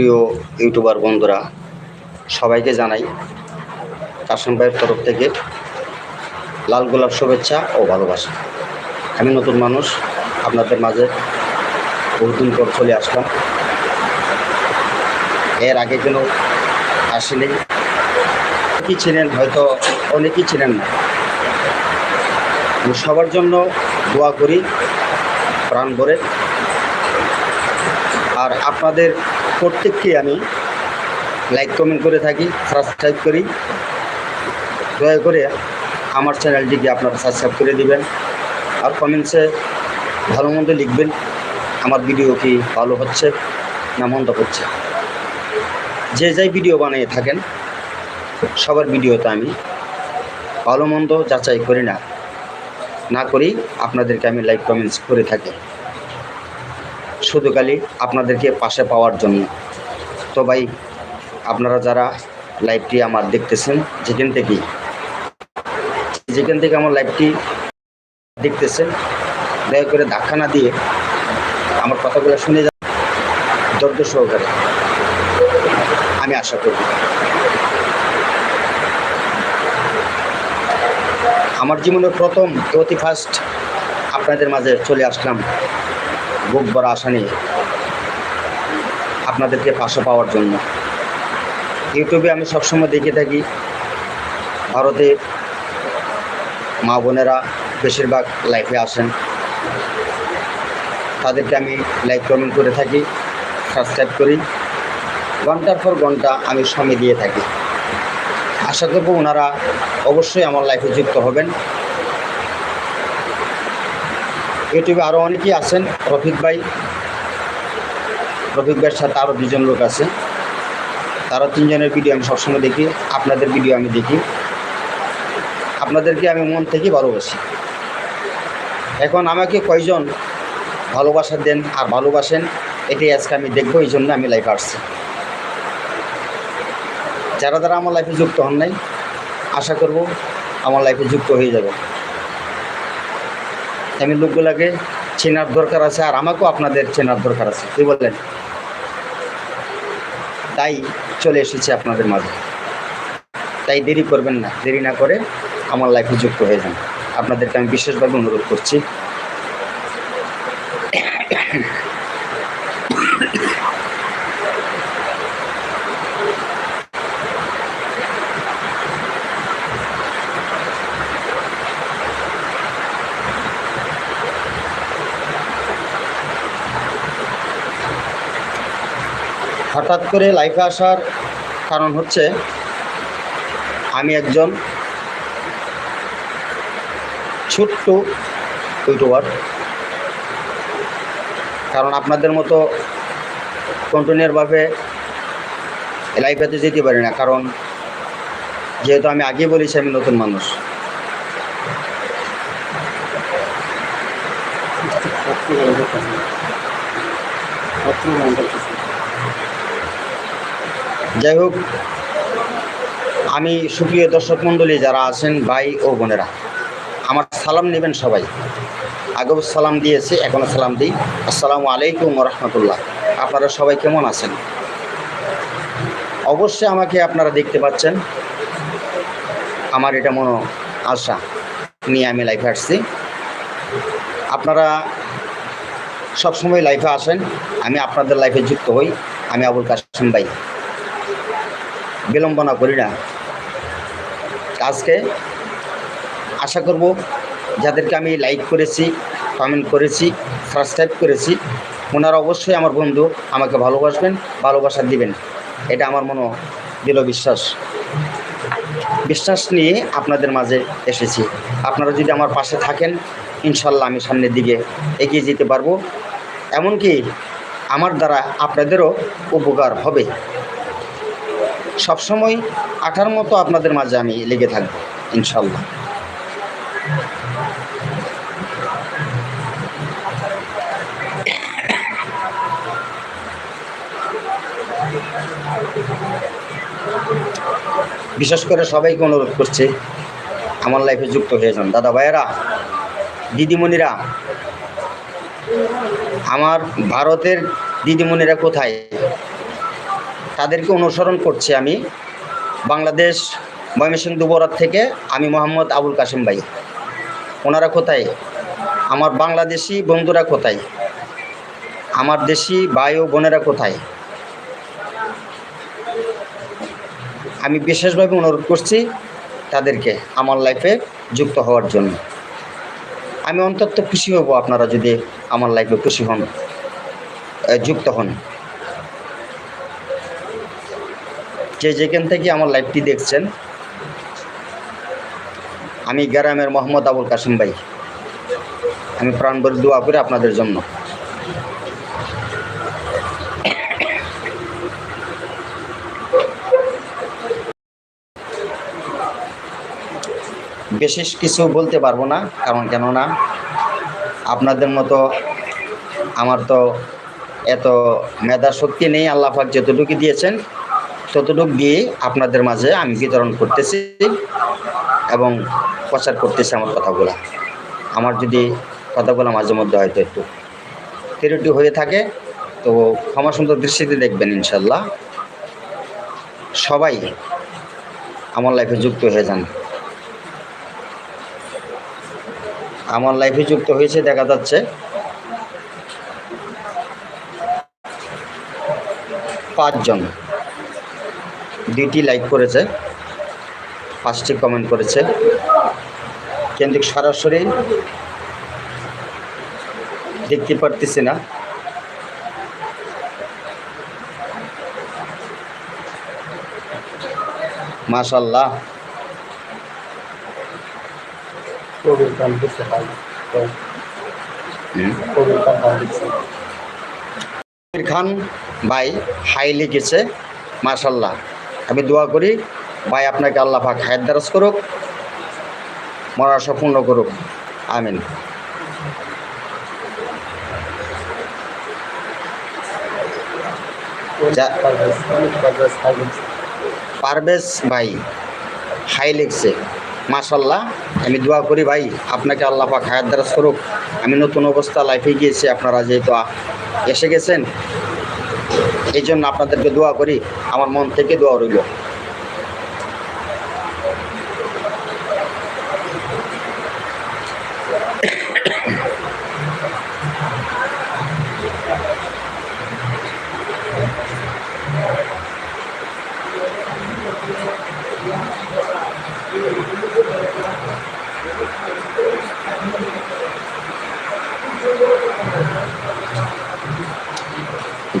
প্রিয় ইউটিউবার বন্ধুরা, সবাইকে জানাই কাশিম ভাইয়ের তরফ থেকে লাল গোলাপ শুভেচ্ছা ও ভালোবাসা। আমি নতুন মানুষ, আপনাদের মাঝে বহুদিন পর চলে আসলাম। এর আগে কেন আসেনি? কি ছিলেন হয়তো অনেকেই ছিলেন না। আমি সবার জন্য দোয়া করি প্রাণ ভরে। আর আপনাদের প্রত্যেককে আমি লাইক কমেন্ট করে থাকি সাবস্ক্রাইব করি। দয়া করে আমার চ্যানেলটিকে আপনারা সাবস্ক্রাইব করে দিবেন। আর কমেন্টসে ভালো মন্দ লিখবেন। আমার ভিডিও কি ভালো হচ্ছে না মন্দ হচ্ছে? যে যাই ভিডিও বানিয়ে থাকেন, সবার ভিডিওতে আমি ভালো মন্দ যাচাই করি না। না করি, আপনাদেরকে আমি লাইক কমেন্টস করে থাকি। শুধু খালি আপনাদেরকে পাশে পাওয়ার জন্য। তো ভাই, আপনারা যারা লাইভটি আমার দেখতেছেন, যেখান থেকেই যেখান থেকে আমার লাইভটি দেখতেছেন, দয়া করে ধাক্কা না দিয়ে আমার কথাগুলো শুনে যান, ধৈর্য সহকারে। আমি আশা করি। আমার জীবনের প্রথম, অতি ফার্স্ট আপনাদের মাঝে চলে আসলাম। বুক বড় আশা নিয়ে আপনাদেরকে পাশে পাওয়ার জন্য। ইউটিউবে আমি সবসময় দেখে থাকি, ভারতে মা বোনেরা বেশিরভাগ লাইফে আসেন। তাদেরকে আমি লাইক কমেন্ট করে থাকি সাবস্ক্রাইব করি। ঘণ্টার পর ঘণ্টা আমি সময় দিয়ে থাকি। আশা করব ওনারা অবশ্যই আমার লাইফে যুক্ত হবেন। ইউটিউবে আরও অনেকেই আছেন, রফিক ভাই। রফিক ভাইয়ের সাথে আরও দুজন লোক আছে। তারা তিনজনের ভিডিও আমি সবসময় দেখি, আপনাদের ভিডিও আমি দেখি। আপনাদেরকে আমি মন থেকে ভালোবাসি। এখন আমাকে কয়জন ভালোবাসা দেন আর ভালোবাসেন, এটাই আজকে আমি দেখব, এই জন্য আমি লাইফে আসছি। যারা যারা আমার লাইফে যুক্ত হন নাই, আশা করব আমার লাইফে যুক্ত হয়ে যাবে আমি লোকগুলাকে চেনার দরকার আছে আর আমাকেও আপনাদের চেনার দরকার আছে। কি বললেন তাই চলে এসেছি আপনাদের মাঝে। তাই দেরি করবেন না, দেরি না করে আমার লাইফে যুক্ত হয়ে যান। আপনাদেরকে আমি বিশেষভাবে অনুরোধ করছি। হঠাৎ করে লাইফে আসার কারণ হচ্ছে আমি একজন ছোট্ট ইউটিউবার কারণ আপনাদের মতো কন্টিনিউয়ারভাবে লাইফেতে যেতে পারি না, কারণ যেহেতু আমি আগে বলেছি আমি নতুন মানুষ। যাই হোক, আমি সুপ্রিয় দর্শক মণ্ডলী যারা আছেন, ভাই ও বোনেরা, আমার সালাম নেবেন সবাই। আগেও সালাম দিয়েছি এখনও সালাম দিই। আসসালামু আলাইকুম রহমতুল্লাহ। আপনারা সবাই কেমন আছেন? অবশ্যই আমাকে আপনারা দেখতে পাচ্ছেন। আমার এটা মনো আশা নিয়ে আমি লাইফে আসছি। আপনারা সবসময় লাইফে আসেন, আমি আপনাদের লাইফে যুক্ত হই। আমি আবুল কাসিম ভাই। বিলম্বনা করি না। আজকে আশা করব যাদেরকে আমি লাইক করেছি কমেন্ট করেছি সাবস্ক্রাইব করেছি, ওনারা অবশ্যই আমার বন্ধু আমাকে ভালোবাসবেন, ভালোবাসা দিবেন। এটা আমার মনে দৃঢ় বিশ্বাস। বিশ্বাস নিয়ে আপনাদের মাঝে এসেছি। আপনারা যদি আমার পাশে থাকেন, ইনশাল্লাহ আমি সামনের দিকে এগিয়ে যেতে পারব। এমনকি আমার দ্বারা আপনাদেরও উপকার হবে। সবসময় আঠার মতো আপনাদের মাঝে আমি লেগে থাকব, ইনশাল্লাহ। বিশেষ করে সবাইকে অনুরোধ করছে, আমার লাইফে যুক্ত হয়ে যান। দাদা ভাইয়েরা, দিদিমণিরা, আমার ভারতের দিদিমণিরা কোথায়? তাদেরকে অনুসরণ করছি আমি বাংলাদেশ ময়মনসিংহ দুবরাত থেকে আমি মোহাম্মদ আবুল কাশিম ভাই। ওনারা কোথায়? আমার বাংলাদেশি বন্ধুরা কোথায়? আমার দেশি ভাই ও বোনেরা কোথায়? আমি বিশেষভাবে অনুরোধ করছি তাদেরকে আমার লাইফে যুক্ত হওয়ার জন্য। আমি অন্তত খুশি হব আপনারা যদি আমার লাইফে খুশি হন যুক্ত হন। যে যেখান থেকে আমার লাইফটি দেখছেন, আমি গ্রামের মোহাম্মদ আবুল কাসিম ভাই। আমি প্রাণভরে দোয়া করি আপনাদের জন্য। বিশেষ কিছু বলতে পারব না, কারণ কেননা আপনাদের মতো আমার তো এত মেধা শক্তি নেই, আল্লাহ পাক যতটুকু দিয়েছেন ততটুকু দিয়ে আপনাদের মাঝে আমি বিতরণ করতেছি এবং প্রচার করতেছি আমার কথাগুলো। আমার যদি কথাগুলো মাঝে মধ্যে হয়তো একটু তেরোটি হয়ে থাকে, তো ক্ষমা সুন্দর দৃষ্টিতে দেখবেন ইনশাল্লাহ সবাই আমার লাইফে যুক্ত হয়ে যান। আমার লাইফে যুক্ত হয়েছে দেখা যাচ্ছে। পাঁচজন। দুইটি লাইক করেছে। পাঁচটি কমেন্ট করেছে। কিন্তু সরাসরি দেখতে পারতেছি না। মাশাল্লাহ খান ভাই হাই লিখেছে। মাশাল্লাহ আমি দোয়া করি, ভাই আপনাকে আল্লাহ পাক হায়াত দারাজ করুক, মরার পূর্ণ করুক। আমিন। পারভেজ ভাই, হাই লিখছে। মাশাল্লাহ আমি দোয়া করি ভাই, আপনাকে আল্লাহ পাক হায়াত দারাজ করুক। আমি নতুন অবস্থা লাইফে গিয়েছি, আপনারা যেহেতু এসে গেছেন এই জন্য আপনাদেরকে দোয়া করি আমার মন থেকে দোয়া রইল।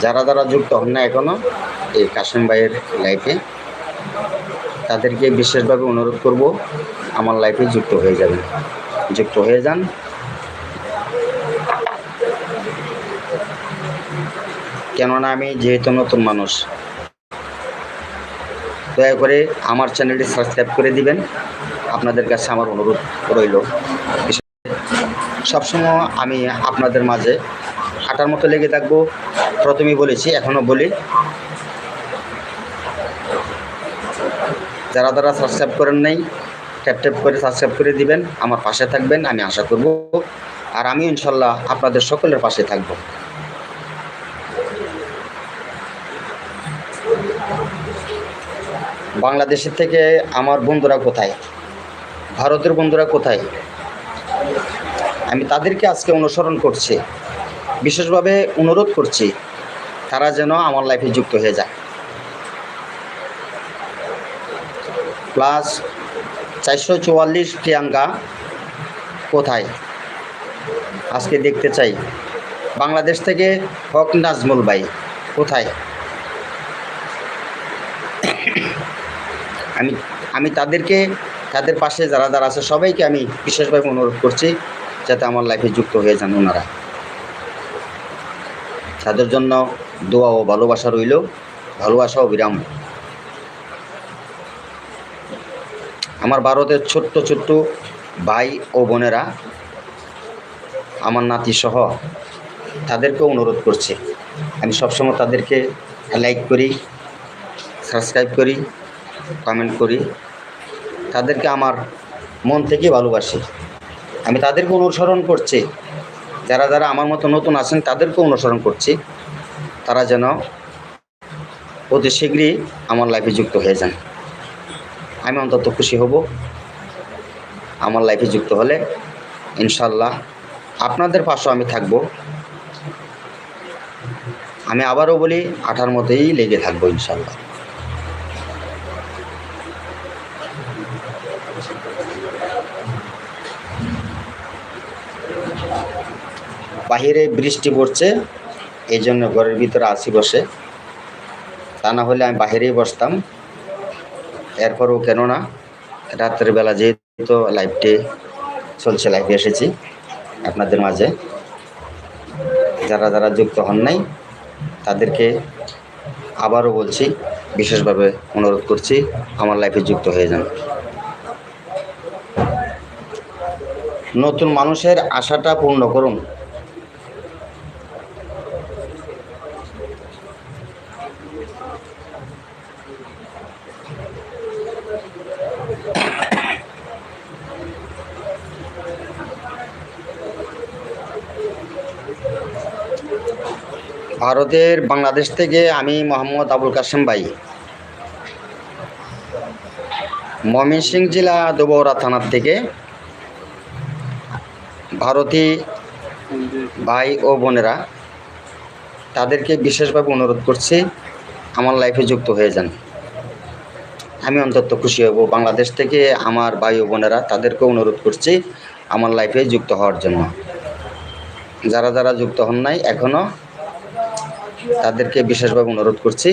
যারা যারা যুক্ত হন না এখনও এই কাশিম ভাইয়ের লাইফে তাদেরকে বিশেষভাবে অনুরোধ করব, আমার লাইফে যুক্ত হয়ে যাবেন। যুক্ত হয়ে যান। কেননা আমি যেহেতু নতুন মানুষ, দয়া করে আমার চ্যানেলটি সাবস্ক্রাইব করে দিবেন। আপনাদের কাছে আমার অনুরোধ রইল। সবসময় আমি আপনাদের মাঝে হাঁটার মতো লেগে থাকব। প্রথমেই বলেছি এখনও বলি। যারা যারা সাবস্ক্রাইব করেন নাই ট্যাপ ট্যাপ করে সাবস্ক্রাইব করে দিবেন, আমার পাশে থাকবেন, আমি আশা করব। আর আমি ইনশাল্লাহ আপনাদের সকলের পাশে থাকব। বাংলাদেশের থেকে আমার বন্ধুরা কোথায়? ভারতের বন্ধুরা কোথায়? আমি তাদেরকে আজকে অনুসরণ করছি। বিশেষভাবে অনুরোধ করছি, তারা যেন আমার লাইফে যুক্ত হয়ে যায়। প্লাস চারশো চুয়াল্লিশ প্রিয়াঙ্কা কোথায়? আজকে দেখতে চাই। বাংলাদেশ থেকে হক নাজমুল ভাই, কোথায়? আমি আমি তাদেরকে, তাদের পাশে যারা যারা আছে, সবাইকে আমি বিশেষভাবে অনুরোধ করছি, যাতে আমার লাইফে যুক্ত হয়ে যান ওনারা। তাদের জন্য দোয়া ও ভালোবাসা রইল। ভালোবাসা ও বিরাম। আমার ভারতের ছোট্ট ছোট্ট ভাই ও বোনেরা, আমার নাতি সহ, তাদেরকেও অনুরোধ করছি। আমি সবসময় তাদেরকে লাইক করি সাবস্ক্রাইব করি কমেন্ট করি। তাদেরকে আমার মন থেকে ভালোবাসি। আমি তাদেরকে অনুসরণ করছি। যারা যারা আমার মতো নতুন আছেন তাদেরকে অনুসরণ করছি। তারা যেন অতি শীঘ্রই আমার লাইফে যুক্ত হয়ে যান। আমি অন্তত খুশি হব। আমার লাইফে যুক্ত হলে ইনশাল্লাহ আপনাদের পাশেও আমি থাকব। আমি আবারও বলি, আঠার মতোই লেগে থাকব ইনশাল্লাহ বাহিরে বৃষ্টি পড়ছে এই জন্য ঘরের ভিতরে আসি বসে। তা না হলে আমি বাহিরেই বসতাম। এরপরও কেন না, রাত্রের বেলা যেহেতু লাইভটি চলছে, লাইভে এসেছি আপনাদের মাঝে। যারা যারা যুক্ত হন নাই, তাদেরকে আবারও বলছি, বিশেষভাবে অনুরোধ করছি, আমার লাইফে যুক্ত হয়ে যান। নতুন মানুষের আশাটা পূর্ণ করুন। ভারতের বাংলাদেশ থেকে আমি মোহাম্মদ আবুল কাসেম ভাই। ময়মনসিংহ জেলা দুবৌরা থানার থেকে ভারতী ভাই ও বোনেরা তাদেরকে বিশেষভাবে অনুরোধ করছি, আমার লাইফে যুক্ত হয়ে যান। আমি অন্তত খুশি হব। বাংলাদেশ থেকে আমার ভাই ও বোনেরা তাদেরকে অনুরোধ করছি আমার লাইফে যুক্ত হওয়ার জন্য। যারা যারা যুক্ত হন নাই এখনও তাদেরকে বিশেষভাবে অনুরোধ করছি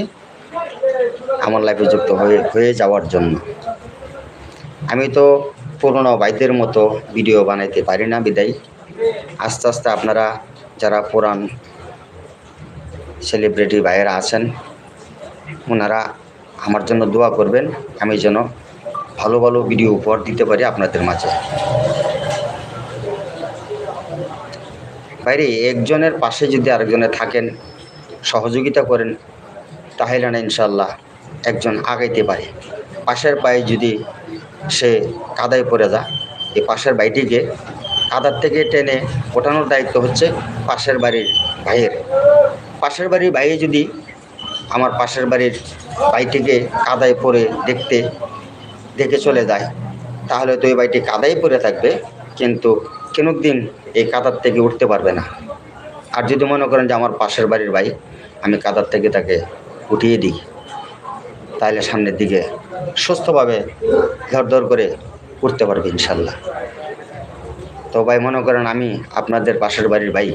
আমার লাইফে যুক্ত হয়ে হয়ে যাওয়ার জন্য। আমি তো পুরনো ভাইদের মতো ভিডিও বানাইতে পারি না, বিদায়। আস্তে আস্তে আপনারা যারা পুরান সেলিব্রিটি ভাইয়েরা আছেন, ওনারা আমার জন্য দোয়া করবেন, আমি যেন ভালো ভালো ভিডিও উপহার দিতে পারি আপনাদের মাঝে। বাইরে একজনের পাশে যদি আরেকজনে থাকেন সহযোগিতা করেন, তাহলে না ইনশাল্লাহ একজন আগাইতে পারে। পাশের পায়ে যদি সে কাদায় পড়ে যায়, এই পাশের বাড়িটিকে কাদার থেকে টেনে ওঠানোর দায়িত্ব হচ্ছে পাশের বাড়ির ভাইয়ের। পাশের বাড়ির ভাইয়ে যদি আমার পাশের বাড়ির বাড়িটিকে কাদায় পড়ে দেখতে, দেখে চলে যায়, তাহলে তো এই বাড়িটি কাদায় পড়ে থাকবে, কিন্তু কোনো দিন এই কাদার থেকে উঠতে পারবে না। আর যদি মনে করেন যে আমার পাশের বাড়ির ভাই আমি কাদার থেকে তাকে উঠিয়ে দিই। তাহলে সামনের দিকে সুস্থভাবে ধর করে উঠতে পারবে ইনশাল্লাহ। তো ভাই, মনে করেন আমি আপনাদের পাশের বাড়ির ভাই।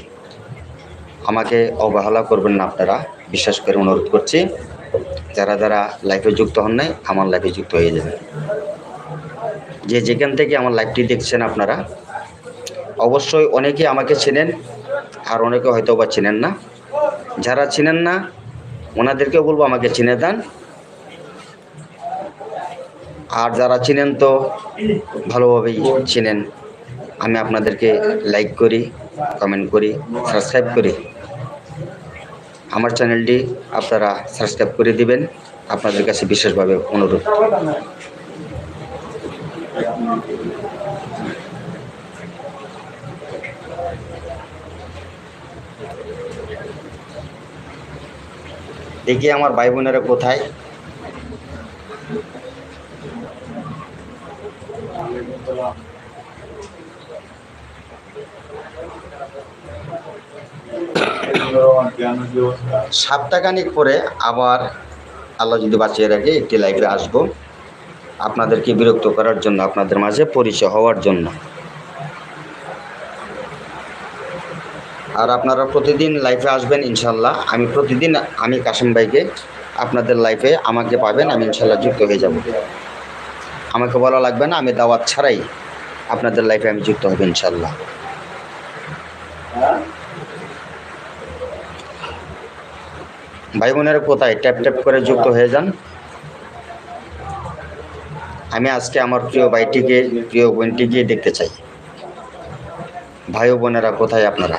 আমাকে অবহেলা করবেন না আপনারা। বিশ্বাস করে অনুরোধ করছি, যারা যারা লাইফে যুক্ত হন নাই, আমার লাইফে যুক্ত হয়ে যাবেন। যে যেখান থেকে আমার লাইফটি দেখছেন আপনারা, অবশ্যই অনেকে আমাকে চেনেন, আর অনেকে হয়তো বা চেনেন না। যারা চিনেন না, ওনাদেরকেও বলব আমাকে চিনে দেন। আর যারা চিনেন তো, ভালোভাবেই চিনেন। আমি আপনাদেরকে লাইক করি কমেন্ট করি সাবস্ক্রাইব করি। আমার চ্যানেলটি আপনারা সাবস্ক্রাইব করে দিবেন। আপনাদের কাছে বিশেষভাবে অনুরোধ। দেখি আমার ভাই বোনেরা কোথায়। সপ্তাহখানিক পরে আবার আল্লাহ যদি বাঁচিয়ে রাখে, একটি লাইভে আসব। আপনাদেরকে বিরক্ত করার জন্য, আপনাদের মাঝে পরিচয় হওয়ার জন্য। আর আপনারা প্রতিদিন লাইফে আসবেন ইনশাল্লাহ। আমি প্রতিদিন, আমি কাশিম ভাইকে আপনাদের লাইফে আমাকে পাবেন, আমি ইনশাল্লাহ যুক্ত হয়ে যাব। আমাকে বলা লাগবে না, আমি দাওয়াত ছাড়াই আপনাদের লাইফে আমি যুক্ত হব ইনশাল্লাহ। ভাই বোনেরা কোথায়? ট্যাপ ট্যাপ করে যুক্ত হয়ে যান। আমি আজকে আমার প্রিয় ভাইটিকে, প্রিয় বোনটিকে দেখতে চাই। ভাই বোনেরা কোথায় আপনারা?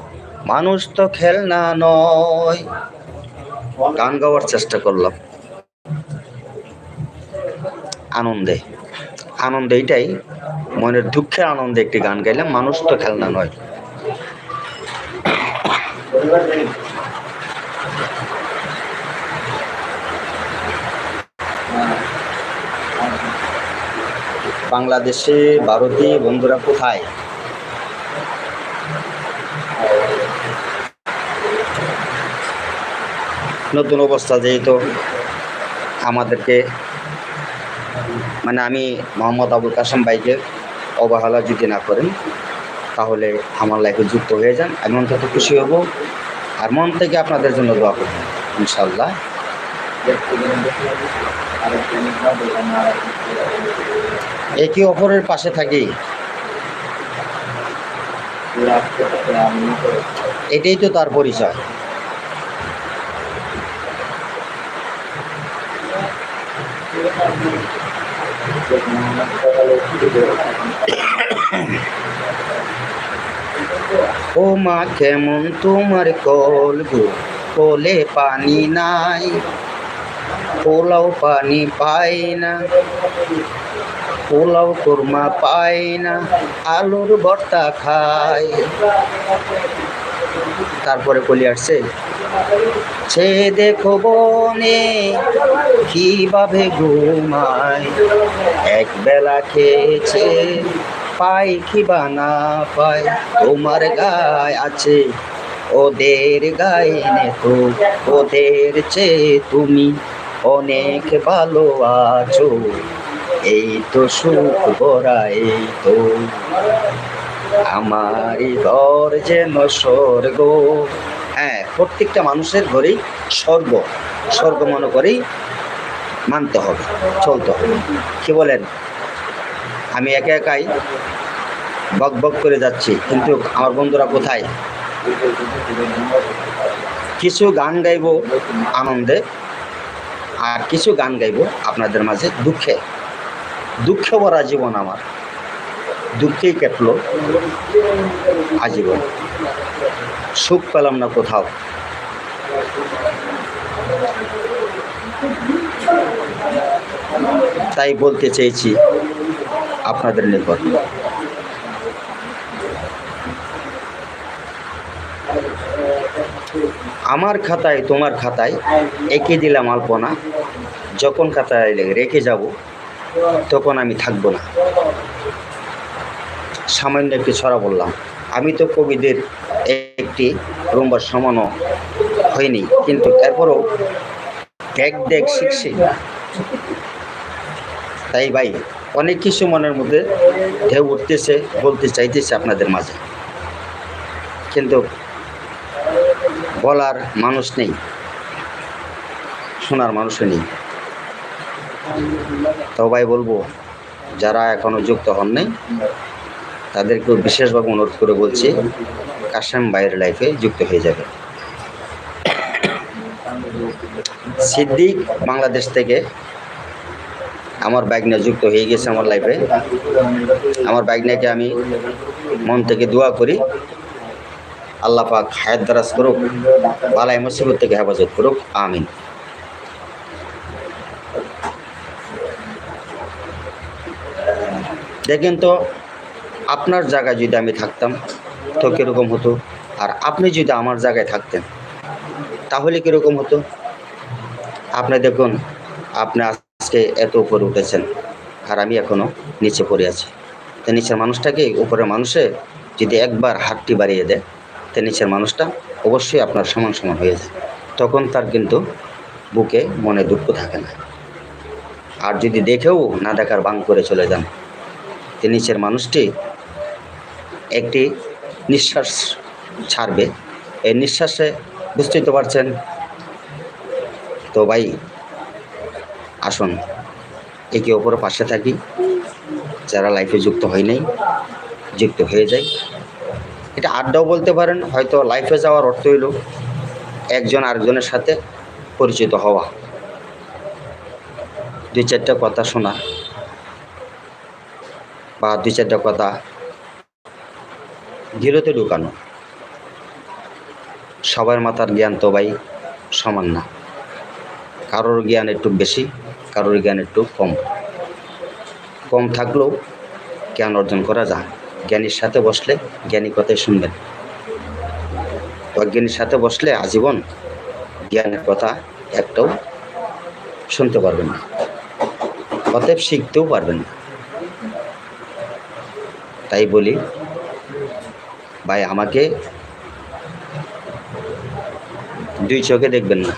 মানুষ তো খেলনা নয়। গান গাওয়ার চেষ্টা করলাম। আনন্দে। আনন্দে এটাই মনের দুঃখের আনন্দে একটি গান গাইলাম, মানুষ তো খেলনা নয়। বাংলাদেশে ভারতীয় বন্ধুরা কোথায়? নতুন অবস্থা যেহেতু আমাদেরকে মানে আমি মোহাম্মদ আবুল কাসেম ভাইকে অবহেলা যদি না করেন, তাহলে আমার লাইফে যুক্ত হয়ে যান। আমি অন্তত খুশি হব। আর মন থেকে আপনাদের জন্য দোয়া করব ইনশাল্লাহ একে অপরের পাশে থাকি। এটাই তো তার পরিচয়। ও মা, কেমন তোমার কল গো? কলে পানি নাই, পোলাও পানি পাই না, পোলাও কোরমা পাই না, আলুর ভর্তা খাই। তারপরে কলি আসছে? সে দেখো বনে কীভাবে ঘুমায়। এক বেলা খেয়েছে, পাই কি বা না পাই। তোমার গায়ে আছে ওদের গায়ে নে তো ওদের চেয়ে তুমি অনেক ভালো আছো। এই তো সুখ ভরা, এই তো আমারই ঘর যেন স্বর্গ। হ্যাঁ প্রত্যেকটা মানুষের ঘরেই স্বর্গ স্বর্গ মনে করেই মানতে হবে, চলতে হবে। কি বলেন? আমি একা একাই বক বক করে যাচ্ছি, কিন্তু আমার বন্ধুরা কোথায়? কিছু গান গাইব আনন্দে, আর কিছু গান গাইব আপনাদের মাঝে দুঃখে। দুঃখে ভরা জীবন আমার। দুঃখেই কাটলো আজীবন। সুখ পেলাম না কোথাও। তাই বলতে চেয়েছি, আপনাদের নিকট আমার খাতায়, তোমার খাতায় এঁকে দিলাম আলপনা। যখন খাতায় রেখে যাব, তখন আমি থাকব না। সামান্য একটি ছড়া বললাম। আমি তো কবিদের একটি রুম্বার সমানও হয়নি, কিন্তু এরপরও দেখ দেখ শিখছি। তাই ভাই, অনেক কিছু মনের মধ্যে ঢেউ উঠতেছে, বলতে চাইতেছে আপনাদের মাঝে। কিন্তু বলার মানুষ নেই, শোনার মানুষও নেই। তো ভাই বলব, যারা এখনও যুক্ত হন নাই তাদেরকেও বিশেষভাবে অনুরোধ করে বলছি কাশেম ভাইয়ের লাইফে যুক্ত হয়ে যাবে। সিদ্দিক বাংলাদেশ থেকে আমার বাইক নিয়ে যুক্ত হয়ে গেছে আমার লাইফে আমার বাইক নিয়ে আমি মন থেকে দোয়া করি? আল্লাহ পাক হায়াত দারাজ করুক, বালাই মুসিবত থেকে হেফাজত করুক, আমিন। দেখেন তো, আপনার জায়গায় যদি আমি থাকতাম তো কীরকম হতো? আর আপনি যদি আমার জায়গায় থাকতেন, তাহলে কীরকম হতো? আপনি দেখুন, আপনি আজকে এত উপরে উঠেছেন, আর আমি এখনও নিচে পড়ে আছি। তো নিচের মানুষটাকে উপরের মানুষে? যদি একবার হাতটি বাড়িয়ে দেয়, তো নিচের মানুষটা অবশ্যই আপনার সমান সমান হয়ে যায়। তখন তার কিন্তু বুকে, মনে দুঃখ থাকে না। আর যদি দেখেও না দেখার বাং করে চলে যান নিচের মানুষটি একটি নিঃশ্বাস ছাড়বে। এই নিঃশ্বাসে বুঝতেই তো পারছেন। তো ভাই, আসুন। একে অপরের পাশে থাকি। যারা লাইফে যুক্ত হয় নাই, যুক্ত হয়ে যায় এটা আড্ডাও বলতে পারেন, হয়তো লাইফে যাওয়ার অর্থ হইল একজন আরেকজনের সাথে পরিচিত হওয়া। দুই চারটা কথা শোনা বা দুই চারটা কথা গিরোতে ঢুকানো। সবার মাথার জ্ঞান তো ভাই সমান না। কারোর জ্ঞান একটু বেশি, কারোর জ্ঞান একটু কম। কম থাকলেও জ্ঞান অর্জন করা যায়। জ্ঞানীর সাথে বসলে জ্ঞানী কথাই শুনবেন। অজ্ঞানীর সাথে বসলে আজীবন জ্ঞানের কথা একটাও শুনতে পারবেন না। অতএব শিখতেও পারবেন না। তাই বলি ভাই, আমাকে দুই চোখে দেখবেন না।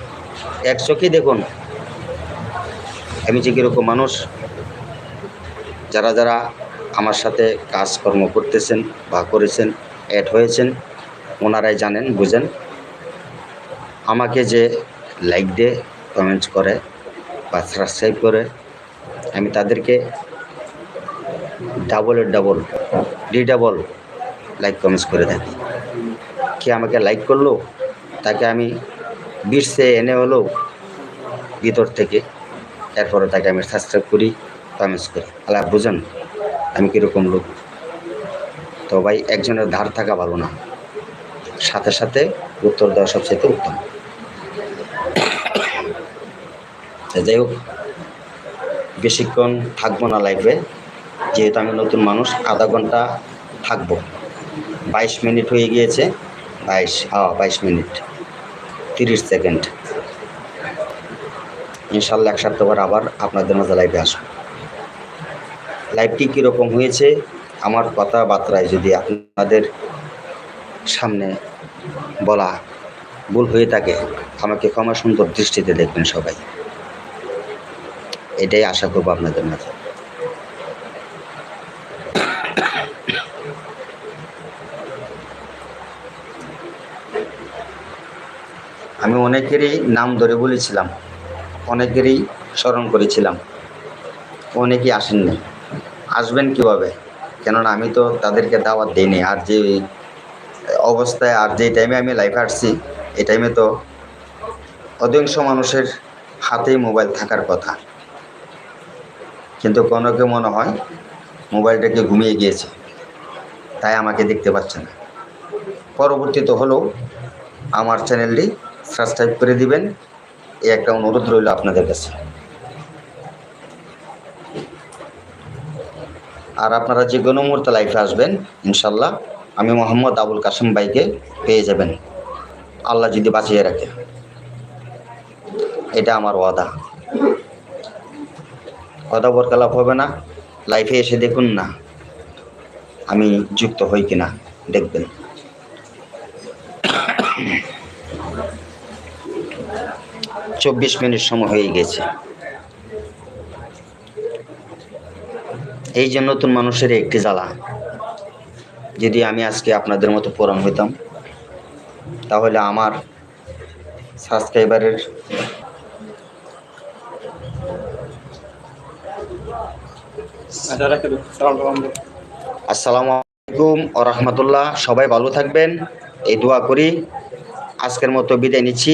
এক চোখে দেখুন। আমি যে কীরকম মানুষ, যারা যারা আমার সাথে কাজকর্ম করতেছেন বা করেছেন অ্যাড হয়েছেন, ওনারাই জানেন, বুঝেন। আমাকে যে লাইক দিয়ে কমেন্টস করে বা সাবস্ক্রাইব করে, আমি তাদেরকে ডাবলের double D double like comments করে থাকি কে আমাকে লাইক করল, তাকে আমি বিশে এনে হলো ভিতর থেকে এরপরে তাকে আমি সাবস্ক্রাইব করি কমেন্টস করি। আল্লাহ বুঝেন আমি কীরকম লোক। তো ভাই, একজনের ধার থাকা ভালো না। সাথে সাথে উত্তর দেওয়া সবচেয়ে উত্তম। যাই হোক, বেশিক্ষণ থাকব না লাইফে যেহেতু আমি নতুন মানুষ, আধা ঘণ্টা থাকব। বাইশ মিনিট হয়ে গিয়েছে। বাইশ হ্যাঁ বাইশ মিনিট। তিরিশ সেকেন্ড। ইনশাল্লাহ এক সপ্তাহ পর আবার আপনাদের মাঝে লাইভে আসব। লাইভটি কীরকম হয়েছে? আমার কথাবার্তায় যদি আপনাদের সামনে বলা ভুল হয়ে থাকে, আমাকে ক্ষমা সুন্দর দৃষ্টিতে দেখবেন সবাই। এটাই আশা করব আপনাদের মাঝে আমি অনেকেরই নাম ধরে বলেছিলাম, অনেকেরই স্মরণ করেছিলাম। অনেকেই আসেননি। আসবেন কীভাবে? কেননা আমি তো তাদেরকে দাওয়াত দিইনি। আর যে অবস্থায়, আর যে টাইমে আমি লাইফে আসছি, এই টাইমে তো অধিকাংশ মানুষের হাতেই মোবাইল থাকার কথা। কিন্তু কোনো কেউ মনে হয় মোবাইলটাকে ঘুমিয়ে গিয়েছে। তাই আমাকে দেখতে পাচ্ছে না। পরবর্তীতে হলেও আমার চ্যানেলটি সাবস্ক্রাইব করে দিবেন। এই একটা অনুরোধ রইল আপনাদের কাছে। আর আপনারা যে কোনো মুহূর্তে লাইফে আসবেন, ইনশাল্লাহ, আমি মোহাম্মদ আবুল কাসিম ভাইকে পেয়ে যাবেন। আল্লাহ যদি বাঁচিয়ে রাখে। এটা আমার ওয়াদা। কথা বরকালাপ হবে না লাইফে এসে দেখুন না, আমি যুক্ত হই কিনা, দেখবেন। চব্বিশ মিনিট সময় হয়ে গেছে। এই যে নতুন মানুষের একটি জ্বালা, যদি আমি আজকে আপনাদের মতো পুরাণ হইতাম, তাহলে আমার সাবস্ক্রাইবারের আসসালামু আলাইকুম ও রহমতুল্লাহ সবাই ভালো থাকবেন, এই দোয়া করি, আজকের মতো বিদায় নিচ্ছি।